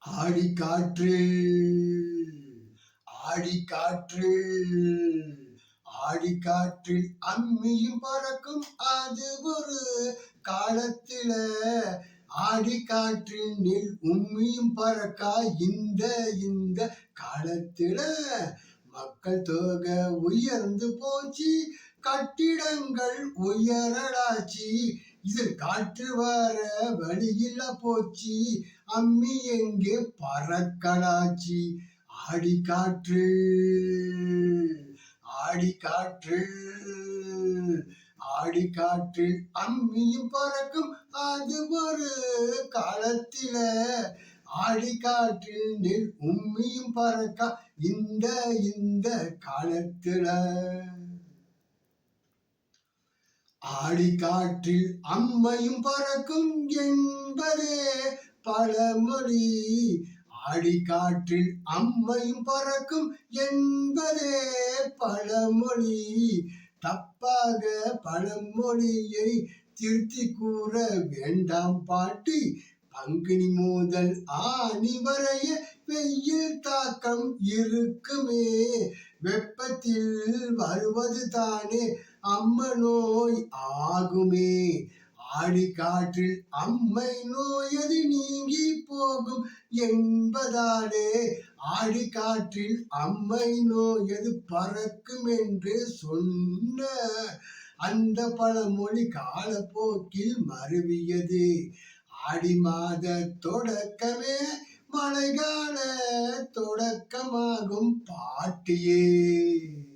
ஆடி காற்று ஆடி காற்று ஆடி காற்றில் அம்மியும் பறக்கும். அது ஒரு காலத்தில ஆடி காற்றில் நெல் உம்மியும் பறக்கா. இந்த இந்த காலத்தில மக்கள் தொகை உயர்ந்து போச்சு. கட்டிடங்கள் உயரலாச்சு. இது காற்று வர வழியில் போச்சு. அம்மி எங்கே பறக்கலாச்சு. ஆடி காற்று ஆடி காற்று ஆடி காற்று. அம்மியும் பறக்கும். அது ஒரு காலத்தில ஆடி காற்றில் நெல். உம்மியும் பறக்க. இந்த இந்த காலத்துல. ஆடி காற்றில் அம்மையும் பறக்கும் என்பதே பழமொழி ஆடி காற்றில் அம்மையும் பறக்கும் என்பதே பழமொழி தப்பாக பழமொழியை திருத்தி கூற வேண்டாம் பாட்டி. பங்குனி மோதல் ஆணி வரைய வெயில் தாக்கம் இருக்குமே. வெப்பத்தில் வருவது தானே அம்ம நோய் ஆகுமே. ஆடி காற்றில் அம்மை நோயது நீங்கி போகும் என்பதாலே ஆடி காற்றில் அம்மை நோயது பறக்கும் என்று சொன்ன அந்த பழமொழி காலப்போக்கில் மருவியது. ஆடி மாத தொடக்கமே மழைக்கால தொடக்கமாகும் பாட்டியே.